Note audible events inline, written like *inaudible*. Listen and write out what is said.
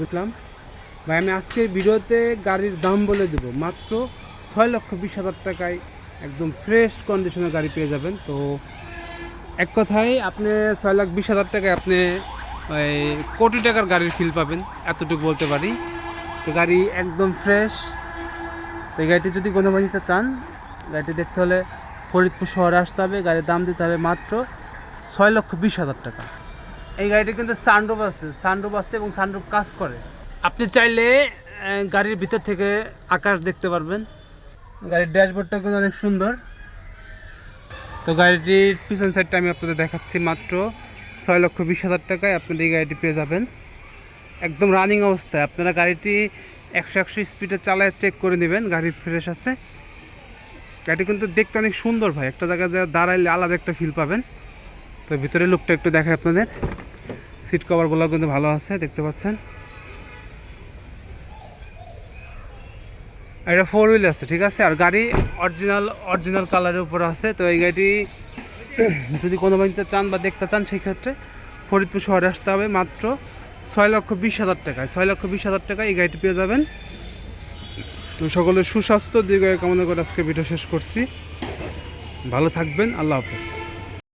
বুঝলাম ভাই, আমি আজকের ভিডিওতে গাড়ির দাম বলে দেবো। মাত্র ছয় লক্ষ বিশ হাজার টাকায় একদম ফ্রেশ কন্ডিশনের গাড়ি পেয়ে যাবেন। তো এক কথায় আপনি ছয় লাখ বিশ হাজার টাকায় আপনি, ওই কোটি টাকার গাড়ির ফিল পাবেন, এতটুকু বলতে পারি। তো গাড়ি একদম ফ্রেশ তো এই গাড়িটি যদি কোনো নিতে চান, গাড়িটি দেখতে হলে ফরিদপুর শহরে আসতে হবে। গাড়ির দাম দিতে হবে মাত্র ছয় লক্ষ বিশ হাজার টাকা। এই গাড়িটি কিন্তু সানরুফ আছে। সানরুফ আছে এবং সানরুফ কাজ করে। আপনি চাইলে গাড়ির ভিতর থেকে আকাশ দেখতে পারবেন। গাড়ির ড্যাশবোর্ডটা কিন্তু অনেক সুন্দর। তো গাড়িটির পিছন সাইডটা আমি আপনাদের দেখাচ্ছি মাত্র। ছয় লক্ষ বিশ হাজার টাকায় আপনারা এই গাড়িটি পেয়ে যাবেন। একদম রানিং অবস্থায়। আপনারা গাড়িটি একশো একশো স্পিডে চালায় চেক করে নেবেন। গাড়ি ফ্রেশ আছে। গাড়িটি কিন্তু দেখতে অনেক সুন্দর ভাই। একটা জায়গায় যা দাঁড়াইলে আলাদা একটা ফিল পাবেন। তো ভিতরে লুকটা একটু দেখায় আপনাদের। সিট কভারগুলো কিন্তু ভালো আছে, দেখতে পাচ্ছেন। এটা ফোর হুইল আছে, ঠিক আছে? আর গাড়ি অরিজিনাল অরিজিনাল কালারের উপর আছে। তো এই গাড়িটি *clears throat* যদি কোনো বাড়িতে চান বা দেখতে চান সেই ক্ষেত্রে ফরিদপুর শহরে আসতে হবে। মাত্র ছয় লক্ষ বিশ হাজার টাকায়, ছয় লক্ষ বিশ হাজার টাকায় এই গাড়িটি পেয়ে যাবেন। তো সকলের সুস্বাস্থ্য দীর্ঘ কামনা করে আজকে ভিডিও শেষ করছি। ভালো থাকবেন, আল্লাহ হাফেজ।